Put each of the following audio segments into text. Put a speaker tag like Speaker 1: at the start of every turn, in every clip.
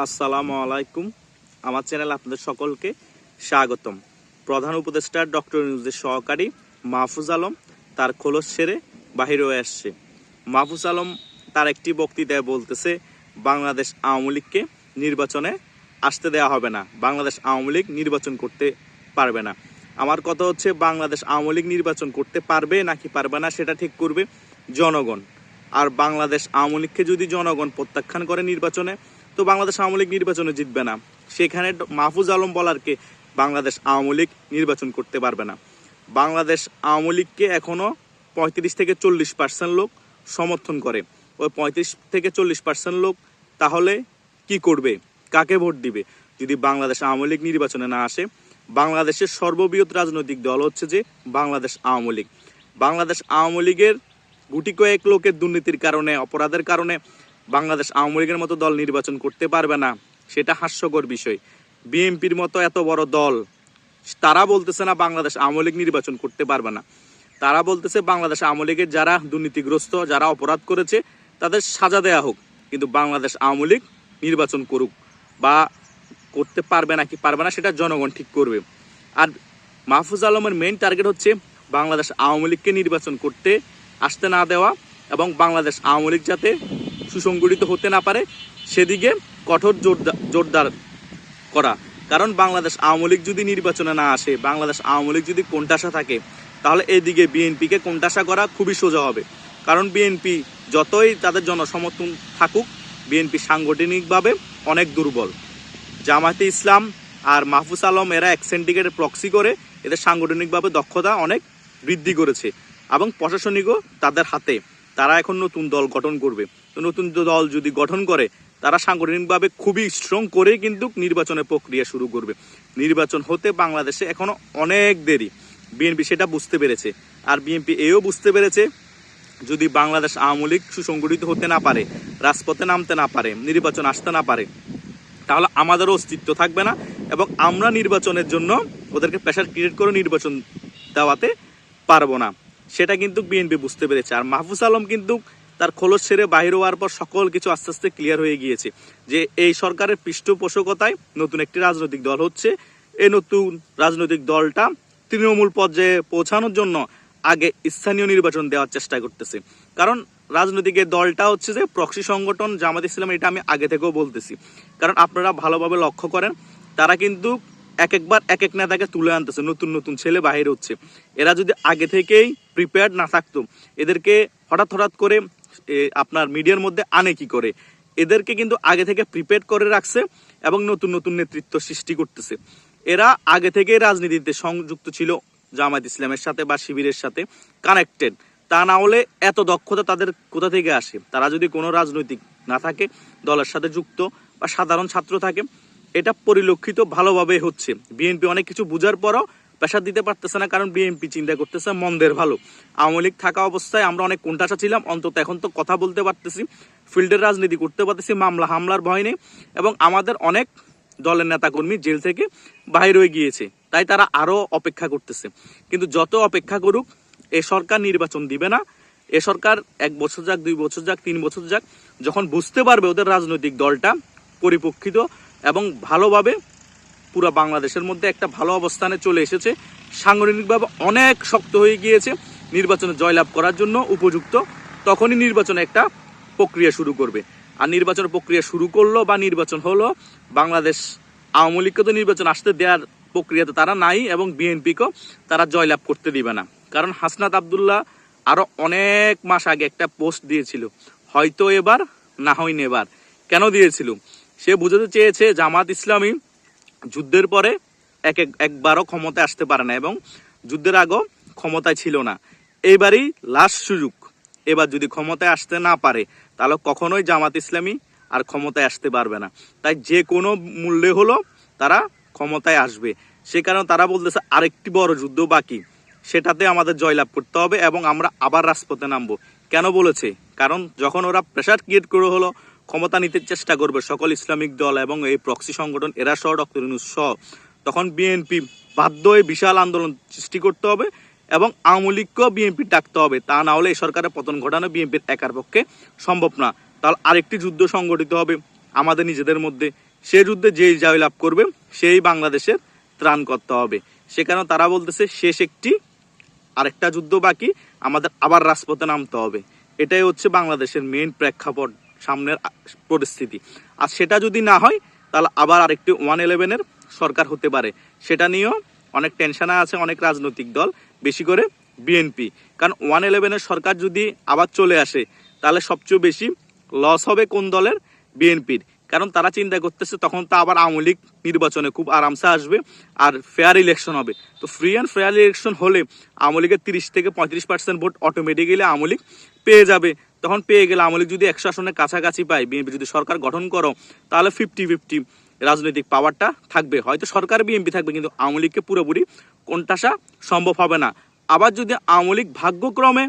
Speaker 1: আসসালামু আলাইকুম। আমার চ্যানেল আপনাদের সকলকে স্বাগতম। প্রধান উপদেষ্টা ডক্টর নিউজের সহকারী মাহফুজ আলম তার খোলস ছেড়ে বাহিরে হয়ে আসছে। মাহফুজ আলম তার একটি বক্তৃতায় বলতেছে, বাংলাদেশ আওয়ামী লীগকে নির্বাচনে আসতে দেওয়া হবে না। বাংলাদেশ আওয়ামী লীগ নির্বাচন করতে পারবে না। আমার কথা হচ্ছে, বাংলাদেশ আওয়ামী লীগ নির্বাচন করতে পারবে নাকি পারবে না সেটা ঠিক করবে জনগণ। আর বাংলাদেশ আওয়ামী লীগকে যদি জনগণ প্রত্যাখ্যান করে নির্বাচনে তো বাংলাদেশ আওয়ামী লীগ নির্বাচনে জিতবে না। সেখানে মাহফুজ আলম বলারকে বাংলাদেশ আওয়ামী লীগ নির্বাচন করতে পারবে না। বাংলাদেশ আওয়ামী লীগকে এখনও পঁয়ত্রিশ থেকে চল্লিশ পার্সেন্ট লোক সমর্থন করে। ওই পঁয়ত্রিশ থেকে চল্লিশ পার্সেন্ট লোক তাহলে কি করবে? কাকে ভোট দিবে? যদি বাংলাদেশ আওয়ামী লীগ নির্বাচনে না আসে, বাংলাদেশের সর্ববৃহৎ রাজনৈতিক দল হচ্ছে যে বাংলাদেশ আওয়ামী লীগ। বাংলাদেশ আওয়ামী লীগের গুটি কয়েক লোকের দুর্নীতির কারণে, অপরাধের কারণে বাংলাদেশ আওয়ামী লীগের মতো দল নির্বাচন করতে পারবে না। সেটা হাস্যকর বিষয়। বিএনপির মতো এত বড় দল, তারা বলতেছে না বাংলাদেশ আওয়ামী লীগ নির্বাচন করতে পারবে না। তারা বলতেছে বাংলাদেশ আওয়ামী লীগের যারা দুর্নীতিগ্রস্ত, যারা অপরাধ করেছে, তাদের সাজা দেয়া হোক। কিন্তু বাংলাদেশ আওয়ামী লীগ নির্বাচন করুক বা করতে পারবে না কি পারবে না, সেটা জনগণ ঠিক করবে। আর মাহফুজ আলমের মেইন টার্গেট হচ্ছে বাংলাদেশ আওয়ামী লীগকে নির্বাচন করতে আসতে না দেওয়া এবং বাংলাদেশ আওয়ামী লীগ যাতে সুসংগঠিত হতে না পারে, সেদিকে কঠোর জোরদা- জোরদার করা। কারণ বাংলাদেশ আওয়ামী লীগ যদি নির্বাচনে না আসে, বাংলাদেশ আওয়ামী লীগ যদি কোণঠাসা থাকে, তাহলে এদিকে বিএনপিকে কোণঠাসা করা খুবই সোজা হবে। কারণ বিএনপি যতই তাদের জনসমর্থন থাকুক, বিএনপি সাংগঠনিকভাবে অনেক দুর্বল। জামায়াতে ইসলাম আর মাহফুজ আলম এরা এক সিন্ডিকেটের প্রক্সি করে এদের সাংগঠনিকভাবে দক্ষতা অনেক বৃদ্ধি করেছে এবং প্রশাসনিকও তাদের হাতে। তারা এখন নতুন দল গঠন করবে। নতুন দল যদি গঠন করে, তারা সাংগঠনিকভাবে খুবই স্ট্রং করে কিন্তু নির্বাচনের প্রক্রিয়া শুরু করবে। নির্বাচন হতে বাংলাদেশে এখনও অনেক দেরি। বিএনপি সেটা বুঝতে পেরেছে। আর বিএনপি এও বুঝতে পেরেছে, যদি বাংলাদেশ আওয়ামী লীগ সুসংগঠিত হতে না পারে, রাজপথে নামতে না পারে, নির্বাচন আসতে না পারে, তাহলে আমাদেরও অস্তিত্ব থাকবে না এবং আমরা নির্বাচনের জন্য ওদেরকে প্রেশার ক্রিয়েট করে নির্বাচন দেওয়াতে পারব না। সেটা কিন্তু বিএনপি বুঝতে পেরেছে। আর মাহফুজ আলম কিন্তু তার খোলস ছেড়ে বাইরে হওয়ার পর সকল কিছু আস্তে আস্তে ক্লিয়ার হয়ে গিয়েছে যে এই সরকারের পৃষ্ঠপোষকতায় নতুন একটি রাজনৈতিক দল হচ্ছে। এই নতুন রাজনৈতিক দলটা তৃণমূল পর্যায়ে পৌঁছানোর জন্য আগে স্থানীয় নির্বাচন দেওয়ার চেষ্টা করতেছে। কারণ রাজনৈতিক দলটা হচ্ছে যে প্রক্সি সংগঠন জামাত ইসলাম, এটা আমি আগে থেকেও বলতেছি। কারণ আপনারা ভালোভাবে লক্ষ্য করেন, তারা কিন্তু এক একবার এক এক নেতাকে তুলে আনতেছে, নতুন নতুন ছেলে বাহির হচ্ছে। এরা যদি আগে থেকেই প্রিপেয়ার্ড না থাকতো। এদেরকে হঠাৎ হঠাৎ করে আপনার মিডিয়ার মধ্যে আনে কি করে? এদেরকে কিন্তু আগে থেকে প্রিপেয়ার করে রাখছে এবং নতুন নতুন নেতৃত্ব সৃষ্টি করতেছে। এরা আগে থেকে রাজনীতিতে সংযুক্ত ছিল, জামায়াত ইসলামের সাথে বা শিবিরের সাথে কানেক্টেড তা না হলে এত দক্ষতা তাদের কোথা থেকে আসে? তারা যদি কোনো রাজনৈতিক না থাকে, দলের সাথে যুক্ত বা সাধারণ ছাত্র থাকে, এটা পরিলক্ষিত ভালোভাবে হচ্ছে। বিএনপি অনেক কিছু বুঝার পরও প্রেশার দিতে পারতেছে না, কারণ বিএনপি চিন্তা করতেছে মন্দের ভালো। আওয়ামী লীগ থাকা অবস্থায় আমরা অনেক কোণঠাসা ছিলাম, অন্তত এখন তো কথা বলতে পারতেছি, ফিল্ডের রাজনীতি করতে পারতেছি, মামলা হামলার ভয় নেই, এবং আমাদের অনেক দলের নেতাকর্মী জেল থেকে বাহির হয়ে গিয়েছে, তাই তারা আরও অপেক্ষা করতেছে। কিন্তু যত অপেক্ষা করুক, এ সরকার নির্বাচন দিবে না, এ সরকার এক বছর যাক, দুই বছর যাক, তিন বছর যাক, যখন বুঝতে পারবে ওদের রাজনৈতিক দলটা পরিপক্ষিত এবং ভালোভাবে পুরো বাংলাদেশের মধ্যে একটা ভালো অবস্থানে চলে এসেছে। সাংগঠনিকভাবে অনেক শক্ত হয়ে গিয়েছে। নির্বাচনে জয়লাভ করার জন্য উপযুক্ত। তখনই নির্বাচনে একটা প্রক্রিয়া শুরু করবে। আর নির্বাচন প্রক্রিয়া শুরু করল বা নির্বাচন হলো, বাংলাদেশ আওয়ামী লীগকে তো নির্বাচন আসতে দেওয়ার প্রক্রিয়াতে তারা নাই এবং বিএনপিকেও তারা জয়লাভ করতে দিবে না। কারণ হাসনাত আবদুল্লাহ আরও অনেক মাস আগে একটা পোস্ট দিয়েছিল, হয়তো এবার, না হয়নি এবার কেন দিয়েছিল? সে বুঝাতে চেয়েছে জামাত ইসলামী যুদ্ধের পরে এক এক একবারও ক্ষমতায় আসতে পারে না এবং যুদ্ধের আগেও ক্ষমতায় ছিল না। এইবারই লাস্ট সুযোগ। এবার যদি ক্ষমতায় আসতে না পারে, তাহলে কখনোই জামাত ইসলামী আর ক্ষমতায় আসতে পারবে না। তাই যে কোনো মূল্যে হলো তারা ক্ষমতায় আসবে। সে কারণে তারা বলতেছে, আরেকটি বড় যুদ্ধ বাকি। সেটাতে আমাদের জয়লাভ করতে হবে এবং আমরা আবার রাজপথে নামবো। কেন বলেছে? কারণ যখন ওরা প্রেশার ক্রিয়েট করে হলো ক্ষমতা নিতে চেষ্টা করবে সকল ইসলামিক দল এবং এই প্রক্সি সংগঠন এরা সহ ডক্টর ইউনুস সহ। তখন বিএনপি বাধ্য হয়ে বিশাল আন্দোলন সৃষ্টি করতে হবে এবং আওয়ামী লীগকেও বিএনপি ডাকতে হবে। তা না হলে এই সরকারের পতন ঘটানো বিএনপির একার পক্ষে সম্ভব না। তাহলে আরেকটি যুদ্ধ সংগঠিত হবে আমাদের নিজেদের মধ্যে। সে যুদ্ধে যেই জয়লাভ করবে, সেই বাংলাদেশের ত্রাণ করতে হবে। সেখানে তারা বলতেছে, শেষ একটি, আরেকটা যুদ্ধ বাকি, আমাদের আবার রাজপথে নামতে হবে। এটাই হচ্ছে বাংলাদেশের মেইন প্রেক্ষাপট। সামনের পরিস্থিতি। আর সেটা যদি না হয়, তাহলে আবার আরেকটি ওয়ান ইলেভেনের সরকার হতে পারে। সেটা নিয়েও অনেক টেনশনে আছে অনেক রাজনৈতিক দল, বেশি করে বিএনপি কারণ ওয়ান ইলেভেনের সরকার যদি আবার চলে আসে, তাহলে সবচেয়ে বেশি লস হবে কোন দলের? বিএনপির কারণ তারা চিন্তা করতেছে, তখন তো আবার আওয়ামী লীগ নির্বাচনে খুব আরামসে আসবে আর ফেয়ার ইলেকশন হবে। তো ফ্রি অ্যান্ড ফেয়ার ইলেকশন হলে আওয়ামী লীগের তিরিশ থেকে পঁয়ত্রিশ percent vote automatically Awami League পেয়ে যাবে। তখন পেয়ে গেলে আওয়ামী যদি একশো আসনের কাছাকাছি পায়, বিএনপি যদি সরকার গঠন করো, তাহলে ফিফটি ফিফটি রাজনৈতিক পাওয়ারটা থাকবে। হয়তো সরকার বিএনপি থাকবে, কিন্তু আওয়ামী লীগকে পুরোপুরি কোনটাসা সম্ভব হবে না। আবার যদি আওয়ামী লীগ ভাগ্যক্রমে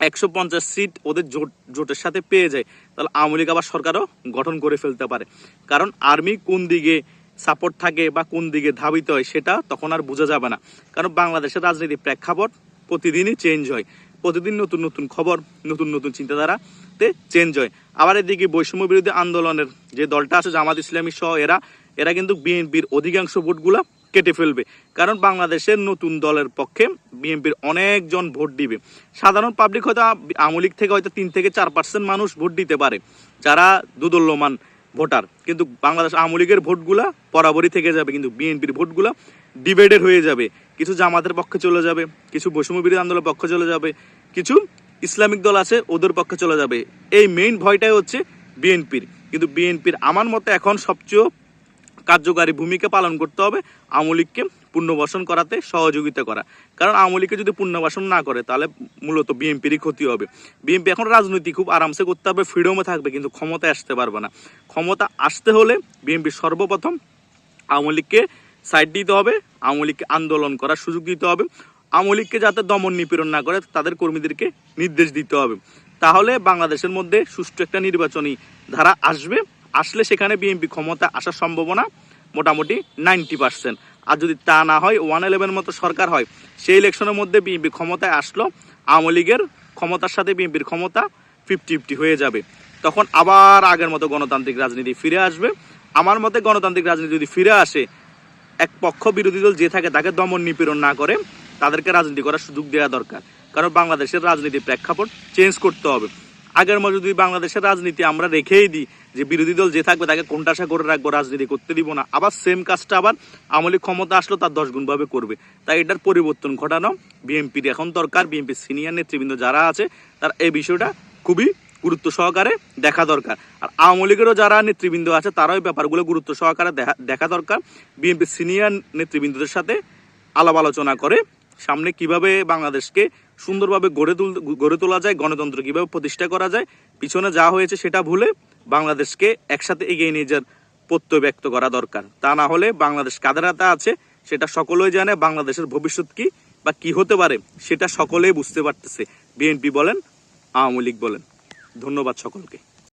Speaker 1: একশো পঞ্চাশ সিট ওদের জোট, জোটের সাথে পেয়ে যায়, তাহলে আওয়ামী লীগ আবার সরকারও গঠন করে ফেলতে পারে। কারণ আর্মি কোন দিকে সাপোর্ট থাকে বা কোন দিকে ধাবিত হয়, সেটা তখন আর বোঝা যাবে না। কারণ বাংলাদেশের রাজনীতি প্রেক্ষাপট প্রতিদিনই চেঞ্জ হয়। প্রতিদিন নতুন নতুন খবর, নতুন নতুন চিন্তাধারাতে চেঞ্জ হয়। আবার এদিকে বৈষম্য বিরোধী আন্দোলনের যে দলটা আছে, জামাত ইসলামী সহ এরা এরা কিন্তু বিএনপির অধিকাংশ ভোটগুলো কেটে ফেলবে। কারণ বাংলাদেশের নতুন দলের পক্ষে বিএনপির অনেকজন ভোট দিবে। সাধারণ পাবলিক হয়তো আওয়ামী লীগ থেকে হয়তো তিন থেকে চার পার্সেন্ট মানুষ ভোট দিতে পারে, যারা দুদল্যমান ভোটার। কিন্তু বাংলাদেশ আওয়ামী লীগের ভোটগুলা বরাবরই থেকে যাবে, কিন্তু বিএনপির ভোটগুলা ডিভাইডেড হয়ে যাবে। কিছু জামাতের পক্ষে চলে যাবে, কিছু বৈষম্য বিরোধী আন্দোলনের পক্ষে চলে যাবে, কিছু ইসলামিক দল আছে ওদের পক্ষে চলে যাবে। এই মেইন ভয়টাই হচ্ছে বিএনপির। কিন্তু বিএনপির আমার মতে এখন সবচেয়ে কার্যকারী ভূমিকা পালন করতে হবে আওয়ামী লীগকে পুনর্বাসন করাতে, সহযোগিতা করা। কারণ আওয়ামী লীগকে যদি পুনর্বাসন না করে, তাহলে মূলত বিএনপিরই ক্ষতি হবে। বিএনপি এখন রাজনীতি খুব আরামসে করতে হবে ফ্রিডমে থাকবে, কিন্তু ক্ষমতায় আসতে পারবে না। ক্ষমতা আসতে হলে বিএনপি সর্বপ্রথম আওয়ামী লীগকে সাইড দিতে হবে, আওয়ামী লীগকে আন্দোলন করার সুযোগ দিতে হবে, আওয়ামী লীগকে যাতে দমন নিপীড়ন না করে তাদের কর্মীদেরকে নির্দেশ দিতে হবে। তাহলে বাংলাদেশের মধ্যে সুষ্ঠু একটা নির্বাচনী ধারা আসবে। আসলে সেখানে বিএনপি ক্ষমতা আসার সম্ভাবনা মোটামুটি নাইনটি পার্সেন্ট। আর যদি তা না হয়, ওয়ান ইলেভেন মতো সরকার হয়, সেই ইলেকশনের মধ্যে বিএনপি ক্ষমতায় আসলো, আওয়ামী লীগের ক্ষমতার সাথে বিএনপির ক্ষমতা ফিফটি ফিফটি হয়ে যাবে। তখন আবার আগের মতো গণতান্ত্রিক রাজনীতি ফিরে আসবে। আমার মতে গণতান্ত্রিক রাজনীতি যদি ফিরে আসে এক পক্ষ বিরোধী দল যে থাকে তাকে দমন নিপীড়ন না করে, তাদেরকে রাজনীতি করার সুযোগ দেওয়া দরকার। কারণ বাংলাদেশের রাজনীতি প্রেক্ষাপট চেঞ্জ করতে হবে। আগের মতো যদি বাংলাদেশের রাজনীতি আমরা রেখেই দিই যে বিরোধী দল যে থাকবে তাকে কোনটাশা করে রাখব, রাজনীতি করতে দিব না, আবার সেম কাজটা আবার আমলি ক্ষমতা আসলো তার দশ গুণ করবে। তাই এটার পরিবর্তন ঘটানো, বিএনপির এখন দরকার, বিএনপির সিনিয়র নেতৃবৃন্দ যারা আছে, তারা এই বিষয়টা খুবই গুরুত্ব সহকারে দেখা দরকার। আর আওয়ামী লীগেরও যারা নেতৃবৃন্দ আছে, তারাও ব্যাপারগুলো গুরুত্ব সহকারে দেখা- দেখা দরকার। বিএনপির সিনিয়র নেতৃবৃন্দদের সাথে আলাপ আলোচনা করে সামনে কীভাবে বাংলাদেশকে সুন্দরভাবে গড়ে তুল, গড়ে তোলা যায়, গণতন্ত্র কীভাবে প্রতিষ্ঠা করা যায়, পিছনে যা হয়েছে সেটা ভুলে বাংলাদেশকে একসাথে এগিয়ে নিয়ে যাওয়ার প্রত্যয় ব্যক্ত করা দরকার। তা না হলে বাংলাদেশ কাদের হাতে আছে সেটা সকলেই জানে, বাংলাদেশের ভবিষ্যৎ কি বা কি হতে পারে সেটা সকলেই বুঝতে পারতেছে। বিএনপি বলেন, আওয়ামী লীগ বলেন। ধন্যবাদ সকলকে।